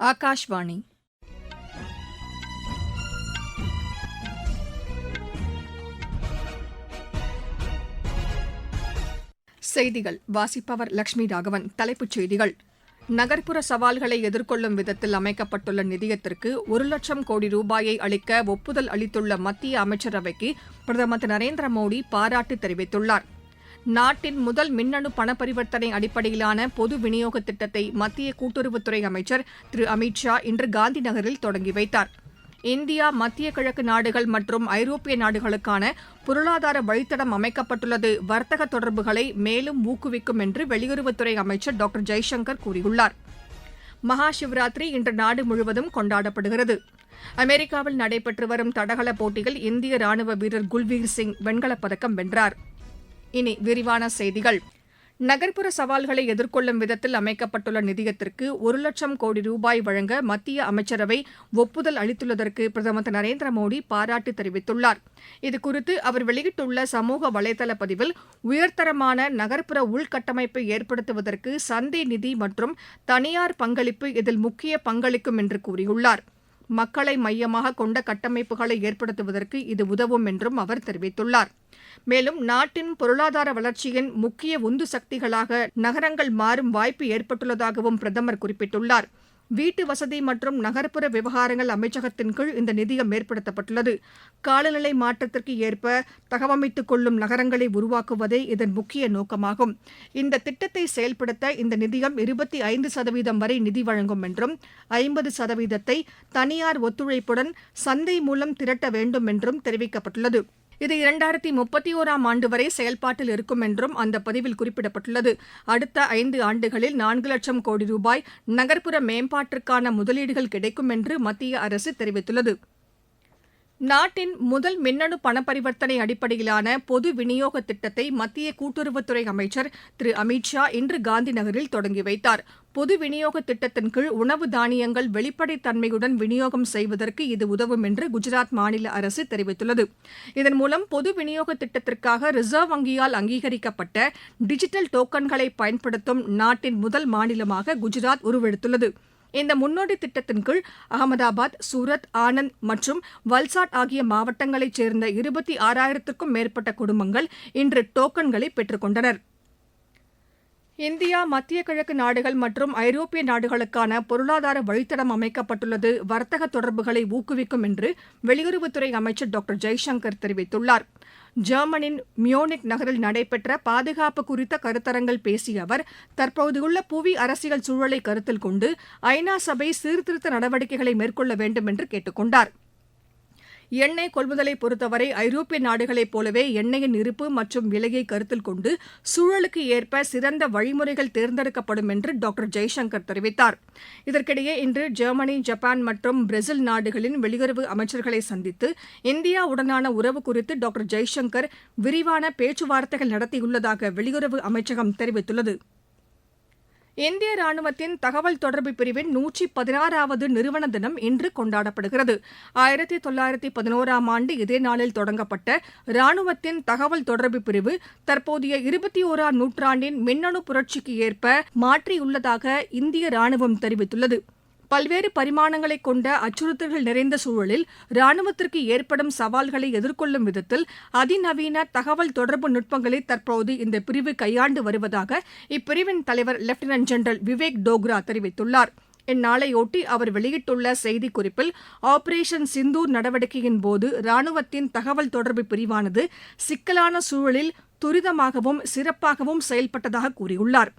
ஆகாஷ்வாணி செய்திகள். வாசிப்பவர் லட்சுமி ராகவன். தலைப்புச் செய்திகள். நகர்ப்புற சவால்களை எதிர்கொள்ளும் விதத்தில் அமைக்கப்பட்டுள்ள நிதியத்திற்கு ஒரு லட்சம் கோடி ரூபாயை அளிக்க ஒப்புதல் அளித்துள்ள மத்திய அமைச்சரவைக்கு பிரதமர் திரு நரேந்திர மோடி பாராட்டு தெரிவித்துள்ளார். நாட்டின் முதல் மின்னணு பண பரிவர்த்தனை அடிப்படையிலான பொது விநியோக திட்டத்தை மத்திய கூட்டுறவுத்துறை அமைச்சர் திரு அமித் ஷா இன்று காந்தி நகரில் தொடங்கி வைத்தார். இந்தியா மத்திய கிழக்கு நாடுகள் மற்றும் ஐரோப்பிய நாடுகளுக்கான பொருளாதார வழித்தடம் அமைக்கப்பட்டுள்ளது. வர்த்தக தொடர்புகளை மேலும் ஊக்குவிக்கும் என்று வெளியுறவுத்துறை அமைச்சர் டாக்டர் ஜெய்சங்கர் கூறியுள்ளார். மகா சிவராத்திரி இன்று நாடு முழுவதும் கொண்டாடப்படுகிறது. அமெரிக்காவில் நடைபெற்று வரும் தடகள போட்டியில் இந்திய ராணுவ வீரர் குல்வீர் சிங் வெண்கலப் பதக்கம் வென்றார். இனி விரிவான செய்திகள். நகர்ப்புற சவால்களை எதிர்கொள்ளும் விதத்தில் அமைக்கப்பட்டுள்ள நிதியத்திற்கு ஒரு லட்சம் கோடி ரூபாய் வழங்க மத்திய அமைச்சரவை ஒப்புதல் அளித்துள்ளதற்கு பிரதமர் திரு நரேந்திர மோடி பாராட்டு தெரிவித்துள்ளார். இதுகுறித்து அவர் வெளியிட்டுள்ள சமூக வலைதள பதிவில் உயர்தரமான நகர்ப்புற உள்கட்டமைப்பை ஏற்படுத்துவதற்கு சந்தை நிதி மற்றும் தனியார் பங்களிப்பு இதில் முக்கிய பங்களிக்கும் என்று கூறியுள்ளார். மக்களை மையமாக கொண்ட கட்டமைப்புகளை ஏற்படுத்துவதற்கு இது உதவும் என்றும் அவர் தெரிவித்துள்ளார். மேலும் நாட்டின் பொருளாதார வளர்ச்சியின் முக்கிய உந்து சக்திகளாக நகரங்கள் மாறும் வாய்ப்பு ஏற்பட்டுள்ளதாகவும் பிரதமர் குறிப்பிட்டுள்ளார். வீட்டு வசதி மற்றும் நகர்ப்புற விவகாரங்கள் அமைச்சகத்தின் கீழ் இந்த நிதியம் ஏற்படுத்தப்பட்டுள்ளது. காலநிலை மாற்றத்திற்கு ஏற்ப தகவமைத்துக் கொள்ளும் நகரங்களை உருவாக்குவதே இதன் முக்கிய நோக்கமாகும். இந்த திட்டத்தை செயல்படுத்த இந்த நிதியம் இருபத்தி ஐந்து சதவீதம் வரை நிதி வழங்கும் என்றும் ஐம்பது சதவீதத்தை தனியார் ஒத்துழைப்புடன் சந்தை மூலம் திரட்ட வேண்டும் என்றும் தெரிவிக்கப்பட்டுள்ளது. இது இரண்டாயிரத்தி முப்பத்தி ஓராம் ஆண்டு வரை செயல்பாட்டில் இருக்கும் என்றும் அந்த பதிவில் குறிப்பிடப்பட்டுள்ளது. அடுத்த ஐந்து ஆண்டுகளில் நான்கு லட்சம் கோடி ரூபாய் நகர்ப்புற மேம்பாட்டிற்கான முதலீடுகள் கிடைக்கும் என்று மத்திய அரசு தெரிவித்துள்ளது. நாட்டின் முதல் மின்னணு பணப்பரிவர்த்தனை அடிப்படையிலான பொது விநியோக திட்டத்தை மத்திய கூட்டுறவுத்துறை அமைச்சர் திரு அமித் ஷா இன்று காந்தி நகரில் தொடங்கி வைத்தார். பொது விநியோக திட்டத்தின் கீழ் உணவு தானியங்கள் வெளிப்படைத்தன்மையுடன் விநியோகம் செய்வதற்கு இது உதவும் என்று குஜராத் மாநில அரசு தெரிவித்துள்ளது. இதன் மூலம் பொது விநியோக திட்டத்திற்காக ரிசர்வ் வங்கியால் அங்கீகரிக்கப்பட்ட டிஜிட்டல் டோக்கன்களை பயன்படுத்தும் நாட்டின் முதல் மாநிலமாக குஜராத் உருவெடுத்துள்ளது. இந்த முன்னோடி திட்டத்தின் கீழ் அகமதாபாத் சூரத் ஆனந்த் மற்றும் வல்சாட் ஆகிய மாவட்டங்களைச் சேர்ந்த இருபத்தி ஆறாயிரத்திற்கும் மேற்பட்ட குடும்பங்கள் இன்று டோக்கன்களை பெற்றுக் கொண்டனர். இந்தியா மத்திய கிழக்கு நாடுகள் மற்றும் ஐரோப்பிய நாடுகளுக்கான பொருளாதார வழித்தடம் அமைக்கப்பட்டுள்ளது. வர்த்தக தொடர்புகளை ஊக்குவிக்கும் என்று வெளியுறவுத்துறை அமைச்சர் டாக்டர் ஜெய்சங்கர் தெரிவித்துள்ளார். ஜெர்மனின் மியோனிக் நகரில் நடைபெற்ற பாதுகாப்பு குறித்த கருத்தரங்கில் பேசிய அவர் தற்போதுள்ள புவி அரசியல் சூழலை கருத்தில் கொண்டு ஐநா சபை சீர்திருத்த நடவடிக்கைகளை மேற்கொள்ள வேண்டும் என்று கேட்டுக் கொண்டாா் எண்ணெய் கொள்முதலை பொறுத்தவரை ஐரோப்பிய நாடுகளைப் போலவே எண்ணெயின் இருப்பு மற்றும் விலையை கருத்தில் கொண்டு சூழலுக்கு ஏற்ப சிறந்த வழிமுறைகள் தேர்ந்தெடுக்கப்படும் என்று டாக்டர் ஜெய்சங்கர் தெரிவித்தார். இதற்கிடையே இன்று ஜெர்மனி ஜப்பான் மற்றும் பிரேசில் நாடுகளின் வெளியுறவு அமைச்சர்களை சந்தித்து இந்தியாவுடனான உறவு குறித்து டாக்டர் ஜெய்சங்கர் விரிவான பேச்சுவார்த்தைகள் நடத்தியுள்ளதாக வெளியுறவு அமைச்சகம் தெரிவித்துள்ளது. இந்திய ராணுவத்தின் தகவல் தொடர்பு பிரிவின் நூற்றி பதினாறாவது நிறுவன தினம் இன்று கொண்டாடப்படுகிறது. ஆயிரத்தி தொள்ளாயிரத்தி பதினோராம் ஆண்டு இதே நாளில் தொடங்கப்பட்ட ராணுவத்தின் தகவல் தொடர்பு பிரிவு தற்போதைய இருபத்தி ஓராம் நூற்றாண்டின் மின்னணு புரட்சிக்கு ஏற்ப மாற்றியுள்ளதாக இந்திய ராணுவம் தெரிவித்துள்ளது. பல்வேறு பரிமாணங்களை கொண்ட அச்சுறுத்தல்கள் நிறைந்த சூழலில் ராணுவத்திற்கு ஏற்படும் சவால்களை எதிர்கொள்ளும் விதத்தில் அதிநவீன தகவல் தொடர்பு நுட்பங்களை தற்போது இந்த பிரிவு கையாண்டு வருவதாக இப்பிரிவின் தலைவர் லெப்டினன்ட் ஜெனரல் விவேக் டோக்ரா தெரிவித்துள்ளார். இந்நாளையொட்டி அவர் வெளியிட்டுள்ள செய்திக்குறிப்பில் ஆபரேஷன் சிந்தூர் நடவடிக்கையின் போது ராணுவத்தின் தகவல் தொடர்பு பிரிவானது சிக்கலான சூழலில் துரிதமாகவும் சிறப்பாகவும் செயல்பட்டதாக கூறியுள்ளார்.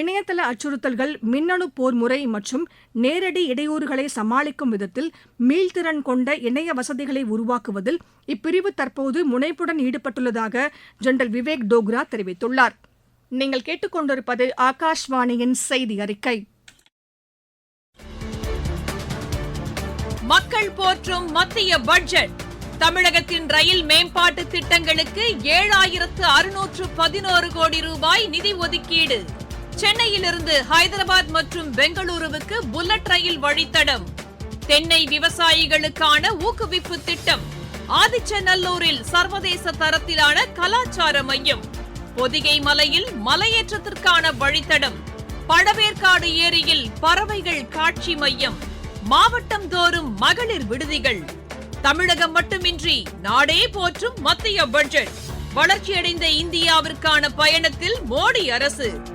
இணையதள அச்சுறுத்தல்கள் மின்னணு போர் முறை மற்றும் நேரடி இடையூறுகளை சமாளிக்கும் விதத்தில் மீள்திறன் கொண்ட இணைய வசதிகளை உருவாக்குவதில் இப்பிரிவு தற்போது முனைப்புடன் ஈடுபட்டுள்ளதாக ஜெனரல் விவேக் டோக்ரா தெரிவித்துள்ளார். நீங்கள் கேட்டுக்கொண்டிருப்பது ஆகாஷ்வாணியின் செய்தி அறிக்கை மக்கள் போற்றும் மத்திய பட்ஜெட். தமிழகத்தின் ரயில் மேம்பாட்டு திட்டங்களுக்கு ஏழாயிரத்து அறுநூற்று பதினோரு கோடி ரூபாய் நிதி ஒதுக்கீடு. சென்னையிலிருந்து ஹைதராபாத் மற்றும் பெங்களூருவுக்கு புல்லட் ரயில் வழித்தடம். தென்னை விவசாயிகளுக்கான ஊக்குவிப்பு திட்டம். ஆதிச்சநல்லூரில் சர்வதேச தரத்திலான கலாச்சார மையம். பொதிகை மலையில் மலையேற்றத்திற்கான வழித்தடம். பழவேற்காடு ஏரியில் பறவைகள் காட்சி மையம். மாவட்டம் தோறும் மகளிர் விடுதிகள். தமிழகம் மட்டுமின்றி நாடே போற்றும் மத்திய பட்ஜெட். வளர்ச்சியடைந்த இந்தியாவிற்கான பயணத்தில் மோடி அரசு.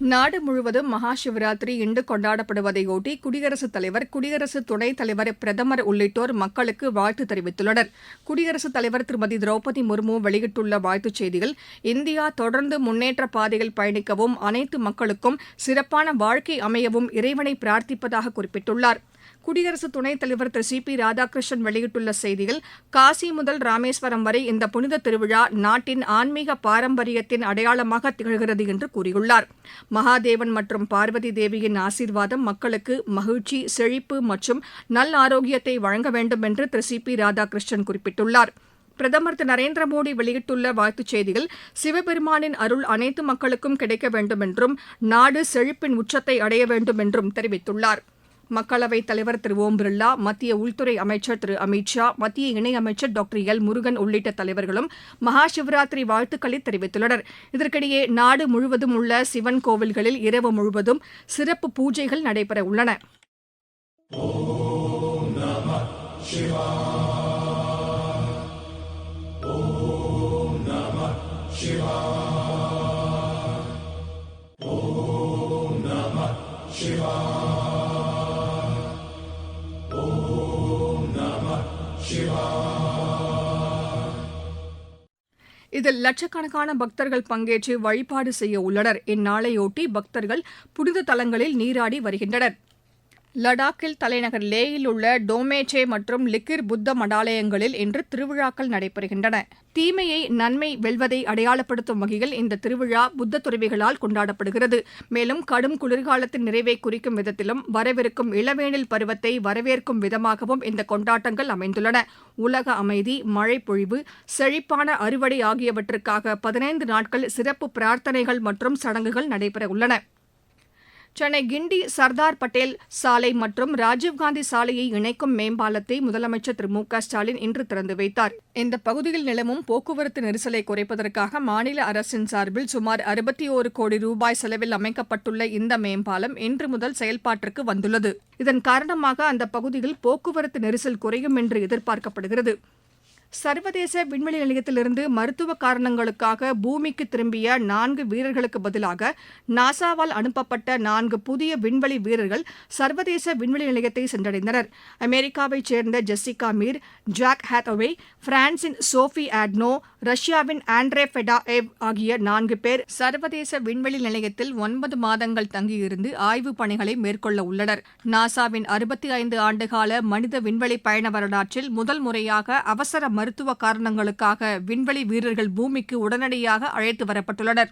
நாடு முழுவதும் மகா சிவராத்திரி இன்று கொண்டாடப்படுவதையொட்டி குடியரசுத் தலைவர் குடியரசு துணைத் தலைவர் பிரதமர் உள்ளிட்டோர் மக்களுக்கு வாழ்த்து தெரிவித்துள்ளனர். குடியரசுத் தலைவர் திருமதி திரௌபதி முர்மு வெளியிட்டுள்ள வாழ்த்துச் செய்தியில் இந்தியா தொடர்ந்து முன்னேற்ற பாதையில் பயணிக்கவும் அனைத்து மக்களுக்கும் சிறப்பான வாழ்க்கை அமையவும் இறைவனை பிரார்த்திப்பதாக குறிப்பிட்டுள்ளார். குடியரசு துணைத் தலைவர் திரு சி பி ராதாகிருஷ்ணன் வெளியிட்டுள்ள செய்தியில் காசி முதல் ராமேஸ்வரம் வரை இந்த புனித திருவிழா நாட்டின் ஆன்மீக பாரம்பரியத்தின் அடையாளமாக திகழ்கிறது என்று கூறியுள்ளார். மகாதேவன் மற்றும் பார்வதி தேவியின் ஆசீர்வாதம் மக்களுக்கு மகிழ்ச்சி செழிப்பு மற்றும் நல் ஆரோக்கியத்தை வழங்க வேண்டும் என்று திரு சி. பி. ராதாகிருஷ்ணன் குறிப்பிட்டுள்ளார். பிரதமர் திரு. நரேந்திர மோடி வெளியிட்டுள்ள வாழ்த்துச் செய்தியில் சிவபெருமானின் அருள் அனைத்து மக்களுக்கும் கிடைக்க வேண்டும் என்றும் நாடு செழிப்பின் உச்சத்தை அடைய வேண்டும் என்றும் தெரிவித்துள்ளார். மக்களவைத் தலைவர் திரு ஓம் பிர்லா மத்திய உள்துறை அமைச்சர் திரு அமித் ஷா மத்திய இணையமைச்சர் டாக்டர் எல் முருகன் உள்ளிட்ட தலைவர்களும் மகா சிவராத்திரி வாழ்த்துக்களை தெரிவித்துள்ளனர். இதற்கிடையே நாடு முழுவதும் உள்ள சிவன் கோவில்களில் இரவு முழுவதும் சிறப்பு பூஜைகள் நடைபெற உள்ளன. இதில் லட்சக்கணக்கான பக்தர்கள் பங்கேற்று வழிபாடு செய்ய உள்ளனர். இந்நாளையொட்டி பக்தர்கள் புனித தலங்களில் நீராடி வருகின்றனர். லடாக்கில் தலைநகர் லேயில் உள்ள டோமேச்சே மற்றும் லிக்கிர் புத்த மடாலயங்களில் இன்று திருவிழாக்கள் நடைபெறுகின்றன. தீமையை நன்மை வெல்வதை அடையாளப்படுத்தும் வகையில் இந்த திருவிழா புத்த துறவிகளால் கொண்டாடப்படுகிறது. மேலும் கடும் குளிர்காலத்தின் நிறைவை குறிக்கும் விதத்திலும் வரவிருக்கும் இளவேனில் பருவத்தை வரவேற்கும் விதமாகவும் இந்த கொண்டாட்டங்கள் அமைந்துள்ளன. உலக அமைதி மழை பொழிவு செழிப்பான அறுவடை ஆகியவற்றுக்காக பதினைந்து நாட்கள் சிறப்பு பிரார்த்தனைகள் மற்றும் சடங்குகள் நடைபெற உள்ளன சென்னை கிண்டி சர்தார் பட்டேல் சாலை மற்றும் ராஜீவ்காந்தி சாலையை இணைக்கும் மேம்பாலத்தை முதலமைச்சர் திரு மு க ஸ்டாலின் இன்று திறந்து வைத்தார். இந்த பகுதியில் நிலவும் போக்குவரத்து நெரிசலை குறைப்பதற்காக மாநில அரசின் சார்பில் சுமார் அறுபத்தி ஒரு கோடி ரூபாய் செலவில் அமைக்கப்பட்டுள்ள இந்த மேம்பாலம் இன்று முதல் செயல்பாட்டிற்கு வந்துள்ளது. இதன் காரணமாக அந்த பகுதியில் போக்குவரத்து நெரிசல் குறையும் என்று எதிர்பார்க்கப்படுகிறது. சர்வதேச விண்வெளி நிலையத்திலிருந்து மருத்துவ காரணங்களுக்காக பூமிக்கு திரும்பிய நான்கு வீரர்களுக்கு பதிலாக நாசாவால் அனுப்பப்பட்ட நான்கு புதிய விண்வெளி வீரர்கள் சர்வதேச விண்வெளி நிலையத்தை சென்றடைந்தனர். அமெரிக்காவைச் சேர்ந்த ஜெசிகா மீர் ஜாக் ஹேத்அவே பிரான்சின் சோஃபி ஆட்னோ ரஷ்யாவின் ஆண்ட்ரே ஃபெடாஎவ் ஆகிய நான்கு பேர் சர்வதேச விண்வெளி நிலையத்தில் ஒன்பது மாதங்கள் தங்கியிருந்து ஆய்வுப் பணிகளை மேற்கொள்ள உள்ளனர். நாசாவின் அறுபத்தி ஐந்து ஆண்டுகால மனித விண்வெளி பயண வரலாற்றில் முதல் முறையாக அவசர மருத்துவ காரணங்களுக்காக விண்வெளி வீரர்கள் பூமிக்கு உடனடியாக அழைத்து வரப்பட்டுள்ளனா்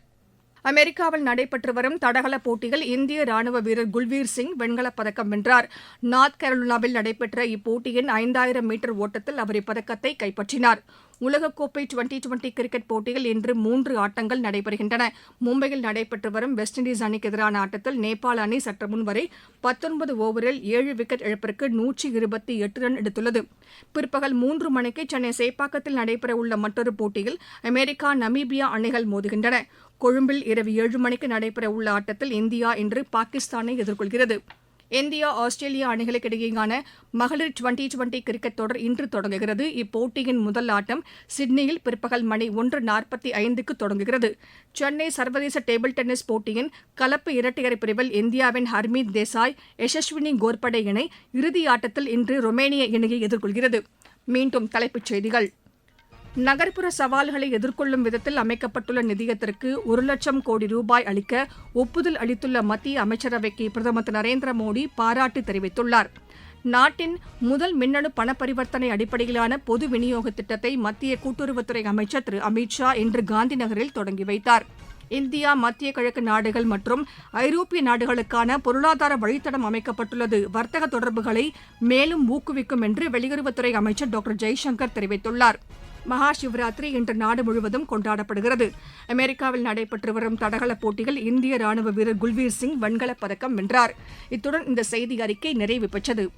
அமெரிக்காவில் நடைபெற்று வரும் தடகள போட்டியில் இந்திய ராணுவ வீரர் குல்வீர் சிங் வெண்கலப் பதக்கம் வென்றார். நார்த் கரோலினாவில் நடைபெற்ற இப்போட்டியின் ஐந்தாயிரம் மீட்டர் ஓட்டத்தில் அவர் இப்பதக்கத்தை கைப்பற்றினார். உலகக்கோப்பை டுவெண்டி டுவெண்டி கிரிக்கெட் போட்டியில் இன்று மூன்று ஆட்டங்கள் நடைபெறுகின்றன. மும்பையில் நடைபெற்று வரும் வெஸ்ட் இண்டீஸ் அணிக்கு எதிரான ஆட்டத்தில் நேபாள அணி சற்று முன் வரை பத்தொன்பது ஓவரில் ஏழு விக்கெட் இழப்பிற்கு நூற்றி இருபத்தி எட்டு ரன் எடுத்துள்ளது. பிற்பகல் மூன்று மணிக்கு சென்னை சேப்பாக்கத்தில் நடைபெறவுள்ள மற்றொரு போட்டியில் அமெரிக்கா நமீபியா அணிகள் மோதுகின்றன. கொழும்பில் இரவு ஏழு மணிக்கு நடைபெறவுள்ள ஆட்டத்தில் இந்தியா இன்று பாகிஸ்தானை எதிர்கொள்கிறது. இந்தியா ஆஸ்திரேலியா அணிகளுக்கு இடையேயான மகளிர் டுவெண்டி டுவெண்டி கிரிக்கெட் தொடர் இன்று தொடங்குகிறது. இப்போட்டியின் முதல் ஆட்டம் சிட்னியில் பிற்பகல் மணி ஒன்று நாற்பத்தி ஐந்துக்கு தொடங்குகிறது. சென்னை சர்வதேச டேபிள் டென்னிஸ் போட்டியின் கலப்பு இரட்டையர் பிரிவில் இந்தியாவின் ஹர்மீத் தேசாய் யசஸ்வினி கோர்படே இணை இறுதி ஆட்டத்தில் இன்று ரொமேனிய இணையை எதிர்கொள்கிறது. மீண்டும் தலைப்புச் செய்திகள். நகர்ப்புற சவால்களை எதிர்கொள்ளும் விதத்தில் அமைக்கப்பட்டுள்ள நிதியத்திற்கு ஒரு லட்சம் கோடி ரூபாய் அளிக்க ஒப்புதல் அளித்துள்ள மத்திய அமைச்சரவைக்கு பிரதமர் திரு நரேந்திர மோடி பாராட்டு தெரிவித்துள்ளார். நாட்டின் முதல் மின்னணு பண பரிவர்த்தனை அடிப்படையிலான பொது விநியோக திட்டத்தை மத்திய கூட்டுறவுத்துறை அமைச்சர் திரு அமித் ஷா இன்று காந்தி நகரில் தொடங்கி வைத்தார். இந்தியா மத்திய கிழக்கு நாடுகள் மற்றும் ஐரோப்பிய நாடுகளுக்கான பொருளாதார வழித்தடம் அமைக்கப்பட்டுள்ளது. வர்த்தக தொடர்புகளை மேலும் ஊக்குவிக்கும் என்று வெளியுறவுத்துறை அமைச்சர் டாக்டர் ஜெய்சங்கர் தெரிவித்துள்ளார். மகா சிவராத்திரி இன்று நாடு முழுவதும் கொண்டாடப்படுகிறது. அமெரிக்காவில் நடைபெற்று வரும் தடகள போட்டியில் இந்திய ராணுவ வீரர் குல்வீர் சிங் வெண்கலப் பதக்கம் வென்றார். இத்துடன் இந்த செய்தி அறிக்கை நிறைவு பெற்றது.